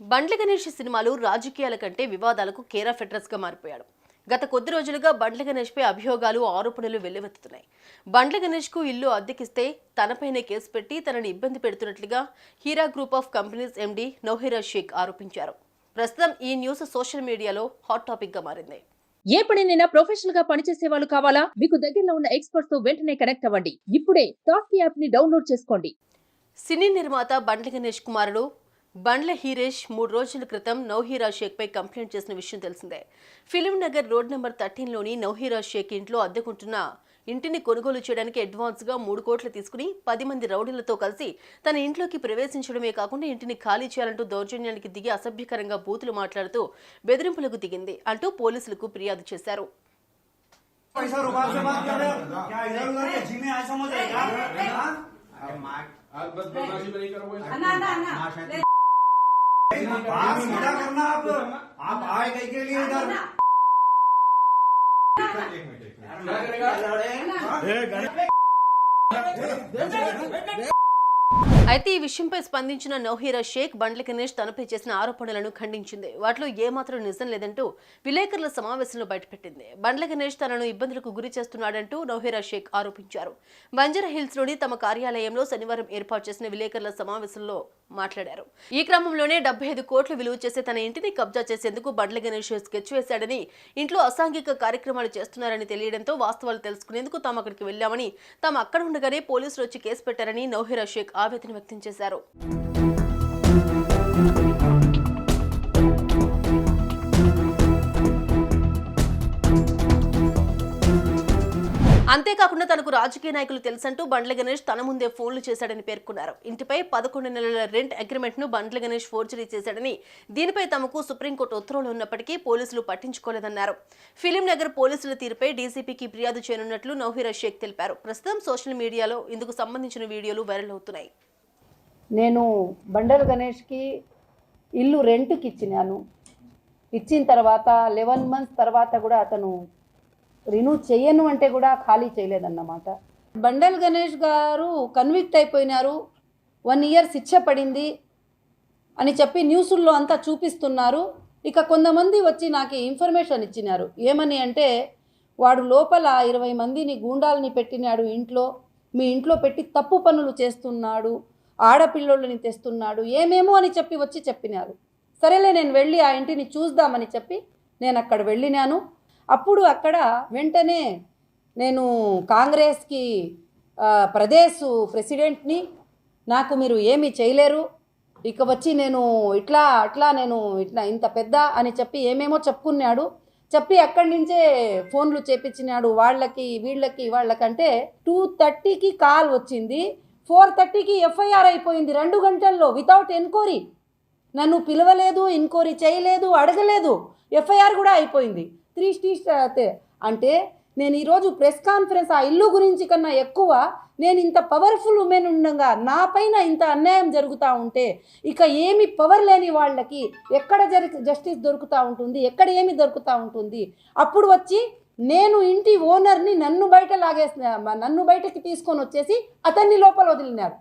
బండ్ల గణేష్ సినిమాలు రాజకీయాల కంటే వివాదాలకు కేర్ ఆఫ్ అడ్రస్గా మారిపోయాడు. గత కొద్ది రోజులుగా బండ్ల గణేష్ పై అభియోగాలు ఆరోపణలు వెల్లువెత్తుతున్నాయి. బండ్ల గణేష్కు ఇల్లు అద్దెకిస్తే తనపైనే కేసు పెట్టి తనని ఇబ్బంది పెడుతున్నట్లుగా Heera group of companies MD Nowhera Shaikh ఆరోపించారు. ప్రస్తుతం ఈ న్యూస్ సోషల్ మీడియాలో హాట్ టాపిక్గా మారింది. ఏ పనినైనా ప్రొఫెషనల్గా పనిచేసే వాళ్ళు కావాలా? మీకు దగ్గరలో ఉన్న ఎక్స్పర్ట్స్తో వెంటనే కనెక్ట్ అవ్వండి. ఇప్పుడే టాక్ యాప్ని డౌన్లోడ్ చేసుకోండి. సినీ నిర్మాత బండ్ల గణేష్ కుమారుడు బండ్ల హీరేష్ మూడు రోజుల క్రితం నౌహీరా షేక్పై కంప్లైంట్ చేసిన విషయం తెలిసిందే. ఫిలింనగర్ రోడ్ నెంబర్ థర్టీన్లోని నౌహీరా షేక్ ఇంట్లో అద్దెకుంటున్న ఇంటిని కొనుగోలు చేయడానికి అడ్వాన్స్గా మూడు కోట్లు తీసుకుని పది మంది రౌడీలతో కలిసి తన ఇంట్లోకి ప్రవేశించడమే కాకుండా ఇంటిని ఖాళీ చేయాలంటూ దౌర్జన్యానికి దిగి అసభ్యకరంగా బూతులు మాట్లాడుతూ బెదిరింపులకు దిగింది అంటూ పోలీసులకు ఫిర్యాదు చేశారు. बात सीधा करना आप आप आए कहीं के लिए इधर। क्या करेगा? అయితే ఈ విషయంపై స్పందించిన నౌహీరా షేక్ బండ్ల గణేష్ తనపై చేసిన ఆరోపణలను ఖండించింది. వాటిలో ఏమాత్రం నిజం లేదంటూ విలేకరుల సమావేశంలో బయటపెట్టింది. బండ్ల గణేష్ తనను ఇబ్బందులకు గురి చేస్తున్నాడంటూ నౌహీరా షేక్ ఆరోపించారు. బంజరా హిల్స్లోని తమ కార్యాలయంలో శనివారం ఏర్పాటు చేసిన విలేకరుల సమావేశంలో మాట్లాడారు. ఈ క్రమంలోనే డెబ్బై ఐదు కోట్లు విలువ చేసే తన ఇంటిని కబ్జా చేసేందుకు బండ్ల గణేష్ స్కెచ్ వేశాడని ఇంట్లో అసాంఘిక కార్యక్రమాలు చేస్తున్నారని తెలియడంతో వాస్తవాలు తెలుసుకునేందుకు తాము అక్కడికి వెళ్ళామని తాము అక్కడ ఉండగానే పోలీసులు వచ్చి కేసు పెట్టారని నౌహీరా షేక్ ఆవేదన వ్యక్తం చేశారు. అంతేకాకుండా తనకు రాజకీయ నాయకులు తెలుసంటూ బండ్ల గణేష్ తన ముందే ఫోన్లు చేశాడని పేర్కొన్నారు. ఇంటిపై పదకొండు నెలల రెంట్ అగ్రిమెంట్ను బండ్ల గణేష్ ఫోర్జరీ చేశాడని దీనిపై తమకు సుప్రీంకోర్టు ఉత్తర్వులు ఉన్నప్పటికీ పోలీసులు పట్టించుకోలేదన్నారు. ఫిలిం నగర్ పోలీసుల తీరుపై డీసీపీకి ఫిర్యాదు చేయనున్నట్లు నౌహీరా షేక్ తెలిపారు. ప్రస్తుతం సోషల్ మీడియాలో ఇందుకు సంబంధించిన వీడియోలు వైరల్ అవుతున్నాయి. నేను బండల్ గణేష్కి ఇల్లు రెంట్కి ఇచ్చినాను. ఇచ్చిన తర్వాత లెవెన్ మంత్స్ తర్వాత కూడా అతను రినూ చేయను అంటే కూడా ఖాళీ చేయలేదన్నమాట. బండల్ గణేష్ గారు కన్విక్ట్ అయిపోయినారు. వన్ ఇయర్ శిక్ష పడింది అని చెప్పి న్యూసుల్లో అంతా చూపిస్తున్నారు. ఇక కొంతమంది వచ్చి నాకు ఇన్ఫర్మేషన్ ఇచ్చినారు. ఏమని అంటే వాడు లోపల ఇరవై మందిని గూండాలని పెట్టినాడు ఇంట్లో. మీ ఇంట్లో పెట్టి తప్పు పనులు చేస్తున్నాడు. ఆడపిల్లోళ్ళని తెస్తున్నాడు ఏమేమో అని చెప్పి వచ్చి చెప్పినారు. సరేలే నేను వెళ్ళి ఆ ఇంటిని చూద్దామని చెప్పి నేను అక్కడ వెళ్ళినాను. అప్పుడు అక్కడ వెంటనే నేను కాంగ్రెస్కి ప్రదేశ్ ప్రెసిడెంట్ని నాకు మీరు ఏమీ చేయలేరు. ఇక వచ్చి నేను ఇట్లా అట్లా నేను ఇట్లా ఇంత పెద్ద అని చెప్పి ఏమేమో చెప్పుకున్నాడు. చెప్పి అక్కడి నుంచే ఫోన్లు చేపించినాడు. వాళ్ళకి వీళ్ళకి వాళ్ళకంటే టూ థర్టీకి కాల్ వచ్చింది. ఫోర్ థర్టీకి ఎఫ్ఐఆర్ అయిపోయింది. రెండు గంటల్లో వితౌట్ ఎన్క్వైరీ నన్ను పిలవలేదు ఎంక్వైరీ చేయలేదు అడగలేదు. ఎఫ్ఐఆర్ కూడా అయిపోయింది. త్రీ స్టీస్ అంటే నేను ఈరోజు ప్రెస్ కాన్ఫరెన్స్ ఆ ఇల్లు గురించి కన్నా ఎక్కువ నేను ఇంత పవర్ఫుల్ ఉమెన్ ఉండగా నా పైన ఇంత అన్యాయం జరుగుతూ ఉంటే ఇక ఏమి పవర్ లేని వాళ్ళకి ఎక్కడ జరి జస్టిస్ దొరుకుతూ ఉంటుంది ఎక్కడ ఏమి దొరుకుతూ ఉంటుంది? అప్పుడు వచ్చి నేను ఇంటి ఓనర్ని నన్ను బయట లాగేసిన నన్ను బయటకి తీసుకొని వచ్చేసి అతన్ని లోపల వదిలినారు.